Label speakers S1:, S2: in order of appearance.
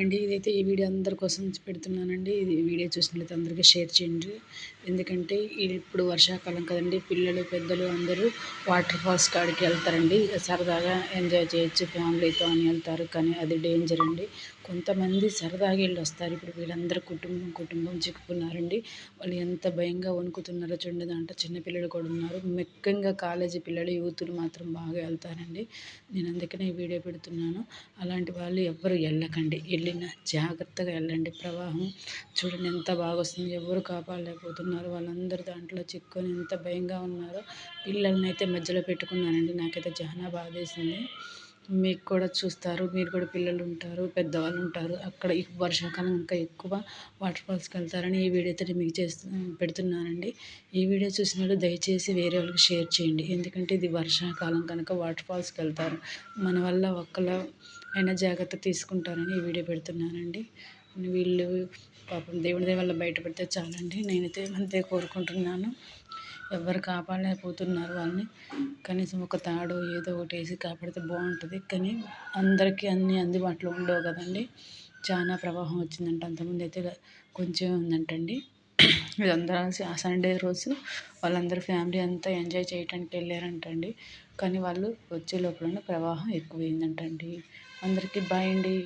S1: అండి ఇదైతే ఈ వీడియో అందరి కోసం పెడుతున్నానండి. ఇది వీడియో చూసినట్లయితే అందరికీ షేర్ చేయండి. ఎందుకంటే ఇప్పుడు వర్షాకాలం కదండి పిల్లలు పెద్దలు అందరూ వాటర్ ఫాల్స్ కాడికి వెళ్తారండి. సరదాగా ఎంజాయ్ చేయొచ్చు ఫ్యామిలీతో అని వెళ్తారు. కానీ అది డేంజర్ అండి. కొంతమంది సరదాగా వెళ్ళి వస్తారు. ఇప్పుడు వీళ్ళందరూ కుటుంబం కుటుంబం చిక్కుకున్నారండి. వాళ్ళు ఎంత భయంగా వణుకుతున్నారో చూడండి. దాంట్లో చిన్నపిల్లలు కూడా ఉన్నారు. ముఖ్యంగా కాలేజీ పిల్లలు యూతులు మాత్రం బాగా వెళ్తారండి. నేను అందుకనే ఈ వీడియో పెడుతున్నాను. అలాంటి వాళ్ళు ఎవ్వరు వెళ్ళకండి. వెళ్ళినా జాగ్రత్తగా వెళ్ళండి. ప్రవాహం చూడండి ఎంత బాగా వస్తుంది ఎవరు కాపాడలేకపోతున్నారు. వాళ్ళందరూ దాంట్లో చిక్కుని ఎంత భయంగా ఉన్నారో పిల్లల్ని అయితే మధ్యలో పెట్టుకున్నానండి నాకైతే చాలా బాధేసింది. మీకు కూడా చూస్తారు మీరు కూడా పిల్లలు ఉంటారు పెద్దవాళ్ళు ఉంటారు. అక్కడ వర్షాకాలం ఇంకా ఎక్కువ వాటర్ ఫాల్స్కి వెళ్తారని ఈ వీడియో అయితే మీకు చేస్తు పెడుతున్నానండి. ఈ వీడియో చూసిన వాళ్ళు దయచేసి వేరే వాళ్ళకి షేర్ చేయండి. ఎందుకంటే ఇది వర్షాకాలం కనుక వాటర్ ఫాల్స్కి వెళ్తారు. మన వల్ల ఒక్కల అయినా జాగ్రత్త తీసుకుంటారని ఈ వీడియో పెడుతున్నానండి. వీళ్ళు పాపం దేవుడి వల్ల బయటపడితే చాలండి. నేనైతే అంతే కోరుకుంటున్నాను. ఎవరు కాపాడలేకపోతున్నారు వాళ్ళని. కనీసం ఒక తాడు ఏదో ఒకటి వేసి కాపాడితే బాగుంటుంది. కానీ అందరికీ అన్నీ అందుబాటులో ఉండవు కదండి. చాలా ప్రవాహం వచ్చిందంట. అంతకుముందు అయితే కొంచెం ఉందంటండి. ఇది అందరూ ఆ సండే రోజు వాళ్ళందరూ ఫ్యామిలీ అంతా ఎంజాయ్ చేయడానికి వెళ్ళారంటండి. కానీ వాళ్ళు వచ్చే లోపల ప్రవాహం ఎక్కువైందంటండి. అందరికీ బాయ్ అండి.